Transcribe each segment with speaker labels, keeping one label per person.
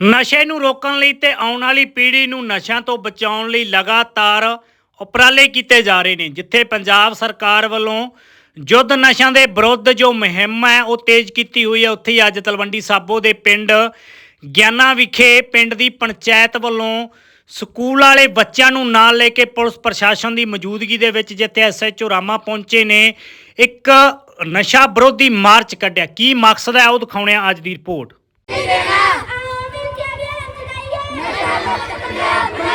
Speaker 1: ਨਸ਼ੇ ਨੂੰ ਰੋਕਣ ਲਈ ਤੇ ਆਉਣ ਵਾਲੀ ਪੀੜ੍ਹੀ ਨੂੰ ਨਸ਼ਿਆਂ ਤੋਂ ਬਚਾਉਣ ਲਈ ਲਗਾਤਾਰ ਉਪਰਾਲੇ ਕੀਤੇ ਜਾ ਰਹੇ ਨੇ, ਜਿੱਥੇ ਪੰਜਾਬ ਸਰਕਾਰ ਵੱਲੋਂ ਯੁੱਧ ਨਸ਼ਿਆਂ ਦੇ ਵਿਰੁੱਧ ਜੋ ਮੁਹਿੰਮ ਹੈ, ਉਹ ਤੇਜ਼ ਕੀਤੀ ਹੋਈ ਹੈ। ਉੱਥੇ ਹੀ ਅੱਜ ਤਲਵੰਡੀ ਸਾਬੋ ਦੇ ਪਿੰਡ ਗਿਆਨਾ ਵਿਖੇ ਪਿੰਡ ਦੀ ਪੰਚਾਇਤ ਵੱਲੋਂ ਸਕੂਲ ਵਾਲੇ ਬੱਚਿਆਂ ਨੂੰ ਨਾਲ ਲੈ ਕੇ ਪੁਲਿਸ ਪ੍ਰਸ਼ਾਸਨ ਦੀ ਮੌਜੂਦਗੀ ਦੇ ਵਿੱਚ ਜਿੱਥੇ ਐਸਐਚਓ ਰਾਮਾ ਪਹੁੰਚੇ ਨੇ, ਇੱਕ ਨਸ਼ਾ ਵਿਰੋਧੀ ਮਾਰਚ ਕੱਢਿਆ। ਕੀ ਮਕਸਦ ਹੈ, ਉਹ ਦਿਖਾਉਣੇ ਆ ਅੱਜ ਦੀ ਰਿਪੋਰਟ।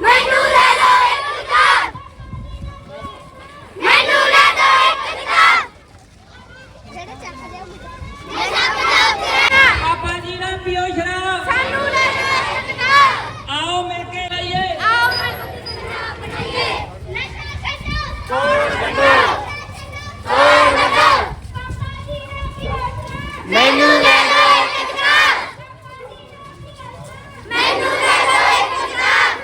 Speaker 2: ਮੈਨੂੰ ਲੈ ਦੋ ਇੱਕ ਕਿਤਾਬ ਮੈਨੂੰ ਲੈ ਦੋ ਇੱਕ ਕਿਤਾਬ ਜਿਹੜੇ ਚੱਕ ਦੇ ਮੈਂ ਚੱਕ ਦੇ
Speaker 3: ਆਪਾਂ ਜੀ ਨਾ ਪੀਓ ਸ਼ਰਾਬ
Speaker 2: ਸਾਨੂੰ ਲੈ ਦੋ ਇੱਕ ਕਿਤਾਬ
Speaker 3: ਆਓ ਮਿਲ ਕੇ ਰਹੀਏ
Speaker 2: ਆਓ ਮੈਂ ਕਿਤਾਬ ਬਣਾਈਏ ਨਸ਼ਾ ਛੱਡੋ ਤੋੜ ਕੱਢੋ ਤੋੜ ਕੱਢੋ ਮੈਨੂੰ ਲੈ ਦੋ ਇੱਕ ਕਿਤਾਬ ਮੈਨੂੰ ਲੈ ਦੋ ਇੱਕ ਕਿਤਾਬ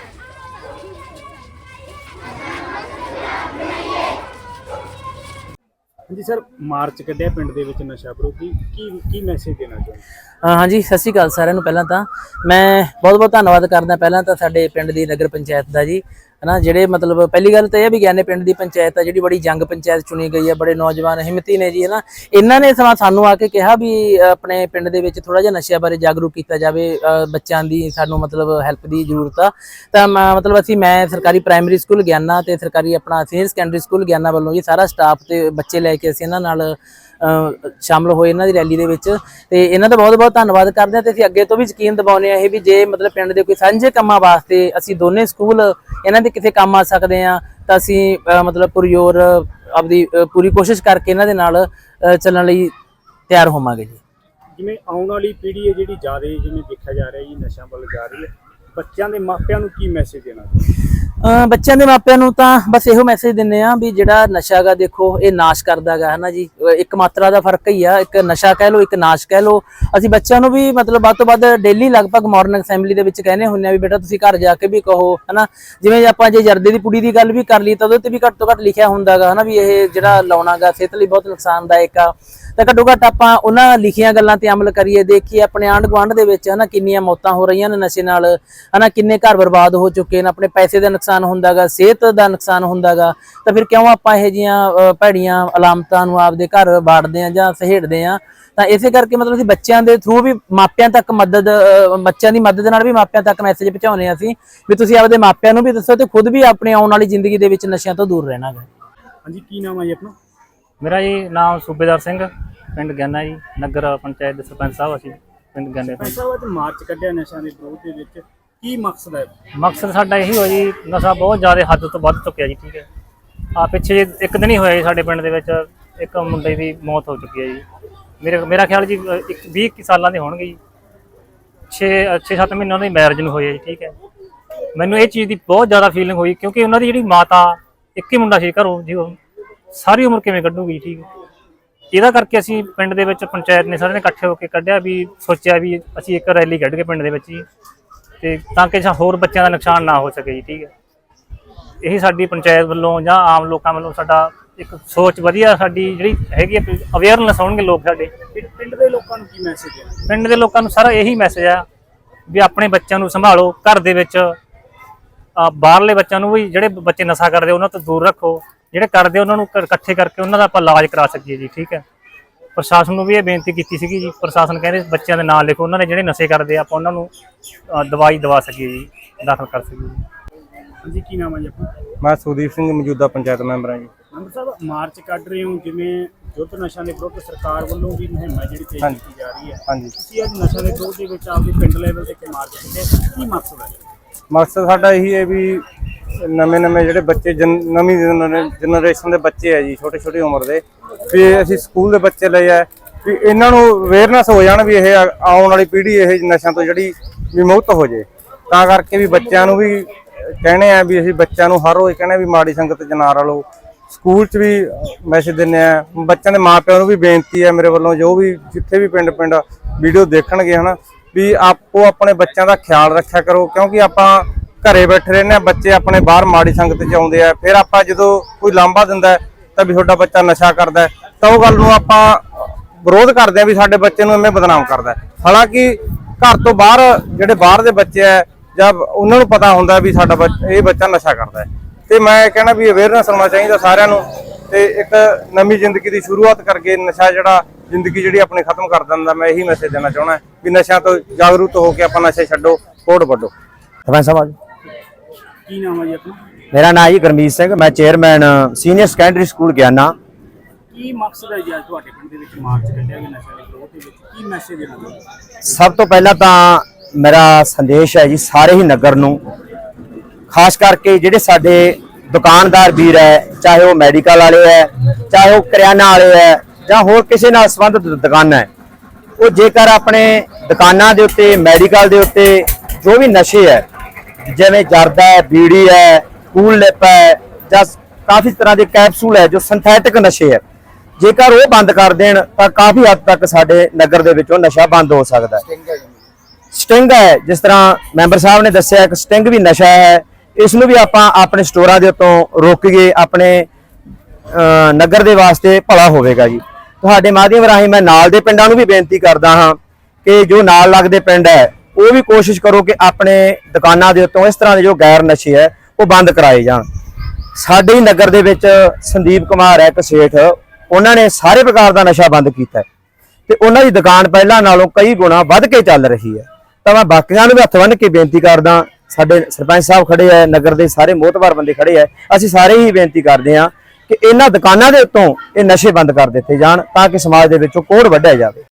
Speaker 4: ਹਾਂਜੀ ਸਰ ਮਾਰਚ ਕੱਢਿਆ ਪਿੰਡ ਦੇ ਵਿੱਚ ਨਸ਼ਾ ਵਿਰੋਧੀ ਕੀ ਕੀ ਮੈਸੇਜ ਦੇਣਾ ਚਾਹੁੰਦੇ
Speaker 5: ਹਾਂਜੀ ਸਤਿ ਸ਼੍ਰੀ ਅਕਾਲ ਸਾਰਿਆਂ ਨੂੰ ਪਹਿਲਾਂ ਤਾਂ ਮੈਂ ਬਹੁਤ ਬਹੁਤ ਧੰਨਵਾਦ ਕਰਦਾ ਪਹਿਲਾਂ ਤਾਂ ਸਾਡੇ ਪਿੰਡ ਦੀ ਨਗਰ ਪੰਚਾਇਤ ਦਾ ਜੀ। ਹਨਾ ਜਿਹੜੇ ਮਤਲਬ ਪਹਿਲੀ ਗੱਲ ਤਾਂ ਇਹ ਆ ਵੀ ਗਿਆਨੇ ਪਿੰਡ ਦੀ ਪੰਚਾਇਤ ਆ, ਜਿਹੜੀ ਬੜੀ ਜੰਗ ਪੰਚਾਇਤ ਚੁਣੀ ਗਈ ਆ, ਬੜੇ ਨੌਜਵਾਨ ਹਿੰਮਤੀ ਨੇ ਜੀ ਹਨਾ ਇਹਨਾਂ ਨੇ ਸਮਾਂ ਸਾਨੂੰ ਆ ਕੇ ਕਿਹਾ ਵੀ ਆਪਣੇ ਪਿੰਡ ਦੇ ਵਿੱਚ ਥੋੜਾ ਜਿਹਾ ਨਸ਼ਿਆਂ ਬਾਰੇ ਜਾਗਰੂਕ ਕੀਤਾ ਜਾਵੇ ਬੱਚਿਆਂ ਦੀ ਸਾਨੂੰ ਮਤਲਬ ਹੈਲਪ ਦੀ ਜ਼ਰੂਰਤ ਆ। ਤਾਂ ਮੈਂ- ਮਤਲਬ ਅਸੀਂ, ਮੈਂ ਸਰਕਾਰੀ ਪ੍ਰਾਇਮਰੀ ਸਕੂਲ ਗਿਆਨਾ ਤੇ ਸਰਕਾਰੀ ਆਪਣਾ ਸੀਨੀਅਰ ਸੈਕੰਡਰੀ ਸਕੂਲ ਗਿਆਨਾ ਵੱਲੋਂ ਜੀ ਸਾਰਾ ਸਟਾਫ ਤੇ ਬੱਚੇ ਲੈ ਕੇ ਅਸੀਂ ਇਹਨਾਂ ਨਾਲ ਸ਼ਾਮਲ ਹੋਏ ਇਹਨਾਂ ਦੀ ਰੈਲੀ ਦੇ ਵਿੱਚ। ਤੇ ਇਹਨਾਂ ਦਾ ਬਹੁਤ ਬਹੁਤ ਧੰਨਵਾਦ ਕਰਦੇ ਹਾਂ ਤੇ ਅਸੀਂ ਅੱਗੇ ਤੋਂ ਵੀ ਯਕੀਨ ਦਿਵਾਉਂਦੇ ਆ ਇਹ ਵੀ ਜੇ ਮਤਲਬ ਪਿੰਡ ਦੇ ਕੋਈ ਸਾਂਝੇ ਕੰਮਾਂ ਵਾਸਤੇ ਅਸੀਂ ਦੋਨੇ ਸਕੂਲ ਇਹਨਾਂ ਦੇ ਕਿਸੇ ਕੰਮ ਆ ਸਕਦੇ ਆ ਤਾਂ ਅਸੀਂ ਮਤਲਬ ਪੁਰਜੋਰ ਆਪਦੀ ਪੂਰੀ ਕੋਸ਼ਿਸ਼ ਕਰਕੇ ਇਹਨਾਂ ਦੇ ਨਾਲ ਚੱਲਣ ਲਈ ਤਿਆਰ ਹੋਵਾਂਗੇ ਜੀ।
Speaker 4: ਜਿਵੇਂ ਆਉਣ ਵਾਲੀ ਪੀੜ੍ਹੀ ਹੈ ਜਿਹੜੀ ਜ਼ਿਆਦਾ ਜਿਵੇਂ ਦੇਖਿਆ ਜਾ ਰਿਹਾ ਜੀ ਨਸ਼ਿਆਂ ਵੱਲ ਜਾ ਰਹੀ ਹੈ, ਬੱਚਿਆਂ ਦੇ ਮਾਪਿਆਂ ਨੂੰ ਕੀ ਮੈਸੇਜ ਦੇਣਾ
Speaker 5: ਬੱਚਿਆਂ ਦੇ ਮਾਪਿਆਂ ਨੂੰ ਤਾਂ ਬਸ ਇਹੋ ਮੈਸੇਜ ਦਿੰਨੇ ਆ ਵੀ ਜਿਹੜਾ ਨਸ਼ਾ ਗਾ ਦੇਖੋ, ਇਹ ਨਾਸ਼ ਕਰਦਾਗਾ ਹੈ ਨਾ ਜੀ? ਇੱਕ ਮਾਤਰਾ ਦਾ ਫ਼ਰਕ ਹੀ ਆ, ਇੱਕ ਨਸ਼ਾ ਕਹਿ ਲਓ, ਇੱਕ ਨਾਸ਼ ਕਹਿ ਲਓ। ਅਸੀਂ ਬੱਚਿਆਂ ਨੂੰ ਵੀ ਮਤਲਬ ਵੱਧ ਤੋਂ ਵੱਧ ਡੇਲੀ ਲਗਭਗ ਮਾਰਨਿੰਗ ਅਸੈਂਬਲੀ ਦੇ ਵਿੱਚ ਕਹਿੰਦੇ ਹੁੰਨੇ ਆ ਵੀ ਬੇਟਾ ਤੁਸੀਂ ਘਰ ਜਾ ਕੇ ਵੀ ਕਹੋ, ਹਨਾ? ਜਿਵੇਂ ਆਪਾਂ ਜੇ ਜਰਦੇ ਦੀ ਪੁੜੀ ਦੀ ਗੱਲ ਵੀ ਕਰ ਲਈ ਤਾਂ ਉਹਦੇ ਤੇ ਵੀ ਘੱਟ ਤੋਂ ਘੱਟ ਲਿਖਿਆ ਹੁੰਦਾਗਾ ਹਨਾ? ਵੀ ਇਹ ਜਿਹੜਾ ਲਾਉਣਾਗਾ ਸਿਹਤ ਲਈ ਬਹੁਤ ਨੁਕਸਾਨਦਾਇਕ ਆ। ਤਾਂ ਘੱਟੋ ਘੱਟ ਆਪਾਂ ਉਹਨਾਂ ਲਿਖੀਆਂ ਗੱਲਾਂ ਤੇ ਅਮਲ ਕਰੀਏ, ਦੇਖੀਏ ਆਪਣੇ ਆਂਢ ਗੁਆਂਢ ਦੇ ਵਿੱਚ ਹਨਾ ਕਿੰਨੀਆਂ ਮੌਤਾਂ ਹੋ ਰਹੀਆਂ ਨੇ ਨਸ਼ੇ ਨਾਲ, ਹਨਾ ਕਿੰਨੇ ਘਰ ਬਰਬਾਦ ਹੋ ਚੁੱਕੇ ਨੇ, ਆਪਣੇ ਪੈਸੇ ਦਾ ਨੁਕਸਾਨ ਹੁੰਦਾਗਾ, ਸਿਹਤ ਦਾ ਨੁਕਸਾਨ ਹੁੰਦਾਗਾ, ਤਾਂ ਫਿਰ ਕਿਉਂ ਆਪਾਂ ਇਹ ਜੀਆਂ ਭੈੜੀਆਂ ਅਲਾਮਤਾਂ ਨੂੰ ਆਪਦੇ ਘਰ ਬਾੜਦੇ ਆ ਜਾਂ ਸਹੇੜਦੇ ਆ ਤਾਂ ਇਸੇ ਕਰਕੇ ਮਤਲਬ ਅਸੀਂ ਬੱਚਿਆਂ ਦੇ ਥਰੂ ਵੀ ਮਾਪਿਆਂ ਤੱਕ ਮਦਦ ਬੱਚਿਆਂ ਦੀ ਮਦਦ ਨਾਲ ਵੀ ਮਾਪਿਆਂ ਤੱਕ ਮੈਸੇਜ ਪਹੁੰਚਾਉਂਦੇ ਆ ਅਸੀਂ, ਵੀ ਤੁਸੀਂ ਆਪਦੇ ਮਾਪਿਆਂ ਨੂੰ ਵੀ ਦੱਸੋ ਤੇ ਖੁਦ ਵੀ ਆਪਣੇ ਆਉਣ ਵਾਲੀ ਜ਼ਿੰਦਗੀ ਦੇ ਵਿੱਚ ਨਸ਼ਿਆਂ ਤੋਂ ਦੂਰ ਰਹਿਣਾ ਗਾ
Speaker 4: ਹਾਂਜੀ, ਕੀ ਨਾਮ ਹੈ ਜੀ ਆਪਣਾ?
Speaker 6: ਮੇਰਾ ਜੀ ਨਾਮ ਸੂਬੇਦਾਰ ਸਿੰਘ ਪਿੰਡ ਗਿਆਨਾ ਜੀ ਨਗਰ ਪੰਚਾਇਤ ਦੇ ਸਰਪੰਚ ਸਾਹਿਬ ਅਸੀਂ ਪਿੰਡ ਗਿਆਨੇ ਤੋਂ
Speaker 4: ਪੈਸਾ ਵਾਦ ਮਾਰਚ ਕੱਢਿਆ ਨਸ਼ਿਆਂ ਦੇ ਵਿਰੋਧ ਦੇ ਵਿੱਚ ਕੀ ਮਕਸਦ ਹੈ?
Speaker 6: ਮਕਸਦ ਸਾਡਾ ਇਹੀ ਹੋਇਆ ਜੀ ਨਸ਼ਾ ਬਹੁਤ ਜ਼ਿਆਦਾ ਹੱਦ ਤੋਂ ਵੱਧ ਚੁੱਕਿਆ ਜੀ ਠੀਕ ਹੈ। ਆ ਪਿੱਛੇ ਇੱਕ ਦਿਨ ਹੀ ਹੋਇਆ ਜੀ ਸਾਡੇ ਪਿੰਡ ਦੇ ਵਿੱਚ ਇੱਕ ਮੁੰਡੇ ਦੀ ਮੌਤ ਹੋ ਚੁੱਕੀ ਹੈ ਜੀ। ਮੇਰੇ ਮੇਰਾ ਖਿਆਲ ਜੀ ਅ, ਇੱਕ 20 ਕੁ ਸਾਲਾਂ ਦੇ ਹੋਣਗੇ ਜੀ। 6 6-7 ਮਹੀਨੇ ਉਹਨਾਂ ਦੀ ਮੈਰਿਜ ਨੂੰ ਹੋਈ ਹੈ ਜੀ ਠੀਕ ਹੈ। ਮੈਨੂੰ ਇਹ ਚੀਜ਼ ਦੀ ਬਹੁਤ ਜ਼ਿਆਦਾ ਫੀਲਿੰਗ ਹੋਈ ਕਿਉਂਕਿ ਉਹਨਾਂ ਦੀ ਜਿਹੜੀ ਮਾਤਾ ਇੱਕ ਹੀ ਮੁੰਡਾ ਸੀ ਘਰੋਂ ਜੀ ਉਹ ਸਾਰੀ ਉਮਰ ਕਿਵੇਂ ਕੱਢੂਗੀ ਠੀਕ ਹੈ? ਇਹਦਾ ਕਰਕੇ ਅਸੀਂ ਪਿੰਡ ਦੇ ਵਿੱਚ ਪੰਚਾਇਤ ਨੇ ਸਾਰਿਆਂ ਨੇ ਇਕੱਠੇ ਹੋ ਕੇ ਕੱਢਿਆ ਵੀ ਸੋਚਿਆ ਵੀ ਅਸੀਂ ਇੱਕ ਰੈਲੀ ਕੱਢ ਕੇ ਪਿੰਡ ਦੇ ਵਿੱਚ ਜੀ ਤੇ ਤਾਂ ਕਿ ਜਾਂ ਹੋਰ ਬੱਚਿਆਂ ਦਾ ਨੁਕਸਾਨ ਨਾ ਹੋ ਸਕੇ ਜੀ ਠੀਕ ਹੈ? ਇਹੀ ਸਾਡੀ ਪੰਚਾਇਤ ਵੱਲੋਂ ਜਾਂ ਆਮ ਲੋਕਾਂ ਵੱਲੋਂ ਸਾਡਾ ਇੱਕ ਸੋਚ ਵਧੀਆ ਸਾਡੀ ਜਿਹੜੀ ਹੈਗੀ ਅਵੇਅਰਨੈਸ ਹੋਣਗੇ ਲੋਕ ਸਾਡੇ।
Speaker 4: ਪਿੰਡ ਦੇ ਲੋਕਾਂ ਨੂੰ ਕੀ ਮੈਸੇਜ ਦੇਣਾ
Speaker 6: ਪਿੰਡ ਦੇ ਲੋਕਾਂ ਨੂੰ ਸਾਰਾ ਇਹੀ ਮੈਸੇਜ ਆ ਵੀ ਆਪਣੇ ਬੱਚਿਆਂ ਨੂੰ ਸੰਭਾਲੋ ਘਰ ਦੇ ਵਿੱਚ ਬਾਹਰਲੇ ਬੱਚਿਆਂ ਨੂੰ ਵੀ ਜਿਹੜੇ ਬੱਚੇ ਨਸ਼ਾ ਕਰਦੇ ਉਹਨਾਂ ਤੋਂ ਦੂਰ ਰੱਖੋ। ਜਿਹੜੇ ਕਰਦੇ ਉਹਨਾਂ ਨੂੰ ਇਕੱਠੇ ਕਰਕੇ ਉਹਨਾਂ ਦਾ ਆਪਾਂ ਇਲਾਜ ਕਰਾ ਸਕੀਏ ਜੀ ਠੀਕ ਹੈ। ਪ੍ਰਸ਼ਾਸਨ ਨੂੰ ਵੀ ਇਹ ਬੇਨਤੀ ਕੀਤੀ ਸੀਗੀ ਜੀ ਪ੍ਰਸ਼ਾਸਨ ਕਹਿੰਦੇ ਬੱਚਿਆਂ ਦੇ ਨਾਂ ਲਿਖੋ ਉਹਨਾਂ ਨੇ ਜਿਹੜੇ ਨਸ਼ੇ ਕਰਦੇ ਆ ਆਪਾਂ ਉਹਨਾਂ ਨੂੰ ਦਵਾਈ ਦਵਾ ਸਕੀਏ ਜੀ ਦਾਖਲ ਕਰ ਸਕੀਏ ਜੀ।
Speaker 4: ਹਾਂਜੀ ਕੀ ਨਾਮ ਹੈ ਜੀ ਆਪਣਾ?
Speaker 7: ਮੈਂ ਸੁਦੀਪ ਸਿੰਘ ਮੌਜੂਦਾ ਪੰਚਾਇਤ ਮੈਂਬਰ ਹਾਂ ਜੀ।
Speaker 4: ਮੈਂਬਰ ਸਾਹਿਬ ਮਾਰਚ ਕੱਢ ਰਹੇ ਹੋ ਜਿਵੇਂ ਯੁੱਧ ਨਸ਼ਿਆਂ ਦੇ ਵਿਰੁੱਧ ਸਰਕਾਰ ਵੱਲੋਂ ਵੀ ਮੁਹਿੰਮ ਹੈ ਜਿਹੜੀ ਤੇਜ਼। ਕੀਤੀ ਜਾ ਰਹੀ ਹੈ।
Speaker 7: ਹਾਂਜੀ।
Speaker 4: ਤੁਸੀਂ ਅੱਜ ਨਸ਼ਿਆਂ ਦੇ ਵਿਰੋਧ ਦੇ ਵਿੱਚ ਆਪਦੇ ਪਿੰਡ ਲੈਵਲ ਤੇ ਇੱਕ ਮਾਰਚ ਕੱਢਿਆ ਕੀ ਮਕਸਦ ਹੈ?
Speaker 7: ਮਕਸਦ ਸਾਡਾ ਇਹੀ ਹੈ ਵੀ ਨਵੇਂ ਨਵੇਂ ਜਿਹੜੇ ਬੱਚੇ, ਜਨ- ਨਵੀਂ ਜਨਰੇਸ਼ਨ ਦੇ ਬੱਚੇ ਆ ਜੀ, ਛੋਟੇ ਛੋਟੀ ਉਮਰ ਦੇ, ਵੀ ਅਸੀਂ ਸਕੂਲ ਦੇ ਬੱਚੇ ਲਏ ਆ, ਵੀ ਇਹਨਾਂ ਨੂੰ ਅਵੇਅਰਨੈਸ ਹੋ ਜਾਣ ਵੀ ਇਹ ਆਉਣ ਵਾਲੀ ਪੀੜ੍ਹੀ ਇਹ ਨਸ਼ਿਆਂ ਤੋਂ ਜਿਹੜੀ ਵਿਮੁਕਤ ਹੋ ਜੇ। ਤਾਂ ਕਰਕੇ ਵੀ ਬੱਚਿਆਂ ਨੂੰ ਵੀ ਕਹਿੰਦੇ ਆ ਵੀ ਅਸੀਂ ਬੱਚਿਆਂ ਨੂੰ ਹਰ ਰੋਜ਼ ਕਹਿੰਦੇ ਆ ਵੀ ਮਾੜੀ ਸੰਗਤ ਚ ਨਾ ਰਲੋ। ਸਕੂਲ 'ਚ ਵੀ ਮੈਸੇਜ ਦਿੰਨੇ ਆ, ਬੱਚਿਆਂ ਦੇ ਮਾਪਿਆਂ ਨੂੰ ਵੀ ਬੇਨਤੀ ਹੈ ਮੇਰੇ ਵੱਲੋਂ, ਜੋ ਵੀ ਜਿੱਥੇ ਵੀ ਪਿੰਡ ਪਿੰਡ ਵੀਡੀਓ ਦੇਖਣਗੇ ਹਨਾ, ਵੀ ਆਪੋ ਆਪਣੇ ਬੱਚਿਆਂ ਦਾ ਖਿਆਲ ਰੱਖਿਆ ਕਰੋ, ਕਿਉਂਕਿ ਆਪਾਂ ਘਰੇ ਬੈਠੇ ਰਹਿੰਦੇ ਆ, ਬੱਚੇ ਆਪਣੇ ਬਾਹਰ ਮਾੜੀ ਸੰਗਤ 'ਚ ਆਉਂਦੇ ਆ। ਫਿਰ ਆਪਾਂ ਜਦੋਂ ਕੋਈ ਲਾਂਭਾ ਦਿੰਦਾ ਤਾਂ ਵੀ ਤੁਹਾਡਾ ਬੱਚਾ ਨਸ਼ਾ ਕਰਦਾ ਤਾਂ ਉਹ ਗੱਲ ਨੂੰ ਆਪਾਂ ਵਿਰੋਧ ਕਰਦੇ ਆ ਵੀ ਸਾਡੇ ਬੱਚੇ ਨੂੰ ਐਵੇਂ ਬਦਨਾਮ ਕਰਦਾ ਹਾਲਾਂਕਿ ਘਰ ਤੋਂ ਬਾਹਰ ਜਿਹੜੇ ਬਾਹਰ ਦੇ ਬੱਚੇ ਆ, ਜਾਂ ਉਹਨਾਂ ਨੂੰ ਪਤਾ ਹੁੰਦਾ ਵੀ ਸਾਡਾ ਇਹ ਬੱਚਾ ਨਸ਼ਾ ਕਰਦਾ ਹੈ। ਤੇ ਮੈਂ ਕਹਿਣਾ ਵੀ ਅਵੇਅਰਨੈਸ ਹੋਣਾ ਚਾਹੀਦਾ ਸਾਰਿਆਂ ਨੂੰ। ਤੇ ਇੱਕ ਨਵੀਂ ਜ਼ਿੰਦਗੀ ਦੀ ਸ਼ੁਰੂਆਤ ਕਰਕੇ ਨਸ਼ਾ ਜਿਹੜਾ ਜ਼ਿੰਦਗੀ ਜਿਹੜੀ ਆਪਣੀ ਖਤਮ ਕਰ ਦਿੰਦਾ, ਮੈਂ ਇਹੀ ਮੈਸੇਜ ਦੇਣਾ ਚਾਹੁੰਦਾ ਵੀ ਨਸ਼ਿਆਂ ਤੋਂ ਜਾਗਰੂਕ ਹੋ ਕੇ ਆਪਾਂ ਨਸ਼ੇ ਛੱਡੋ ਕੋਡ ਵੱਡੋ
Speaker 8: ਸਰਪੰਚ ਸਾਹਿਬ
Speaker 4: ਕੀ ਨਾਮ ਹੈ ਜੀ ਆਪਣਾ?
Speaker 8: ਮੇਰਾ ਨਾਮ ਜੀ ਗਰਮੀਤ ਸਿੰਘ ਮੈਂ chairman senior secondary school Giana.
Speaker 4: ਕੀ ਮਕਸਦ ਹੈ ਜੀ ਅੱਜ ਤੁਹਾਡੇ ਪਿੰਡ ਦੇ ਵਿੱਚ ਮਾਰਚ ਕੱਢਿਆ ਗਿਆ ਨਸ਼ਾ ਦੇ ਵਿਰੋਧ ਦੇ ਵਿੱਚ? ਕੀ ਮੈਸੇਜ ਦੇਣਾ ਚਾਹੁੰਦੇ
Speaker 8: ਸਭ ਤੋਂ ਪਹਿਲਾਂ ਤਾਂ ਮੇਰਾ ਸੰਦੇਸ਼ ਹੈ ਜੀ ਸਾਰੇ ਹੀ ਨਗਰ ਨੂੰ ਖਾਸ ਕਰਕੇ ਜਿਹੜੇ ਸਾਡੇ ਦੁਕਾਨਦਾਰ ਵੀਰ ਹੈ ਚਾਹੇ ਉਹ ਮੈਡੀਕਲ ਵਾਲੇ ਹੈ ਚਾਹੇ ਉਹ ਕਰਿਆਨਾ ਵਾਲੇ ਹੈ ਜਾਂ ਹੋਰ ਕਿਸੇ ਨਾਲ ਸੰਬੰਧਿਤ ਦੁਕਾਨਾਂ ਹੈ ਉਹ ਜੇਕਰ ਆਪਣੇ ਦੁਕਾਨਾਂ ਦੇ ਉੱਤੇ ਮੈਡੀਕਲ ਦੇ ਉੱਤੇ ਜੋ ਵੀ ਨਸ਼ੇ ਹੈ ਜਿਵੇਂ ਜਰਦਾ ਹੈ ਬੀੜੀ ਹੈ ਕੂਲ ਲਿਪ ਹੈ ਜਾਂ ਕਾਫੀ ਤਰ੍ਹਾਂ ਦੇ ਕੈਪਸੂਲ ਹੈ ਜੋ ਸਿੰਥੈਟਿਕ ਨਸ਼ੇ ਹੈ। ਜੇਕਰ ਉਹ ਬੰਦ ਕਰ ਦੇਣ ਤਾਂ ਕਾਫੀ ਹੱਦ ਤੱਕ ਸਾਡੇ ਨਗਰ ਦੇ ਵਿੱਚੋਂ ਨਸ਼ਾ ਬੰਦ ਹੋ ਸਕਦਾ ਹੈ। ਸਟਿੰਗ ਹੈ ਜਿਸ ਤਰ੍ਹਾਂ ਮੈਂਬਰ ਸਾਹਿਬ ਨੇ ਦੱਸਿਆ ਇੱਕ ਸਟਿੰਗ ਵੀ ਨਸ਼ਾ ਹੈ। ਇਸ ਨੂੰ ਵੀ ਆਪਾਂ ਆਪਣੇ ਸਟੋਰਾਂ ਦੇ ਉੱਤੋਂ ਰੋਕੀਏ ਆਪਣੇ ਨਗਰ ਦੇ ਵਾਸਤੇ ਭਲਾ ਹੋਵੇਗਾ ਜੀ। ਤੁਹਾਡੇ ਮਾਧਿਅਮ ਰਾਹੀਂ ਮੈਂ ਨਾਲ ਦੇ ਪਿੰਡਾਂ ਨੂੰ ਵੀ ਬੇਨਤੀ ਕਰਦਾ ਹਾਂ ਕਿ ਜੋ ਨਾਲ ਲੱਗਦੇ ਪਿੰਡ ਹੈ ਉਹ ਵੀ ਕੋਸ਼ਿਸ਼ ਕਰੋ ਕਿ ਆਪਣੇ ਦੁਕਾਨਾਂ ਦੇ ਉੱਤੋਂ ਇਸ ਤਰ੍ਹਾਂ ਦੇ ਜੋ ਗੈਰ ਨਸ਼ੇ ਹੈ, ਉਹ ਬੰਦ ਕਰਾਏ ਜਾਣ। ਸਾਡੇ ਹੀ ਨਗਰ ਦੇ ਵਿੱਚ ਸੰਦੀਪ ਕੁਮਾਰ ਹੈ ਇੱਕ ਸੇਠ, ਉਹਨਾਂ ਨੇ ਸਾਰੇ ਪ੍ਰਕਾਰ ਦਾ ਨਸ਼ਾ ਬੰਦ ਕੀਤਾ ਹੈ। ਤੇ ਉਹਨਾਂ ਦੀ ਦੁਕਾਨ ਪਹਿਲਾਂ ਨਾਲੋਂ ਕਈ ਗੁਣਾ ਵੱਧ ਕੇ ਚੱਲ ਰਹੀ ਹੈ। ਤਾਂ ਮੈਂ ਬਾਕੀਆਂ ਨੂੰ ਵੀ ਹੱਥ ਬੰਨ੍ਹ ਕੇ ਬੇਨਤੀ ਕਰਦਾ, ਸਾਡੇ ਸਰਪੰਚ ਸਾਹਿਬ ਖੜੇ ਆ ਨਗਰ ਦੇ ਸਾਰੇ ਮੋਹਤਬਾਰ ਬੰਦੇ ਖੜੇ ਆ ਅਸੀਂ ਸਾਰੇ ਹੀ ਬੇਨਤੀ ਕਰਦੇ ਹਾਂ ਕਿ ਇਹਨਾਂ ਦੁਕਾਨਾਂ ਦੇ ਉੱਤੋਂ ਇਹ ਨਸ਼ੇ ਬੰਦ ਕਰ ਦਿੱਤੇ ਜਾਣ ਤਾਂ ਕਿ ਸਮਾਜ ਦੇ ਵਿੱਚੋਂ ਕੋੜ ਵੱਢਿਆ ਜਾਵੇ।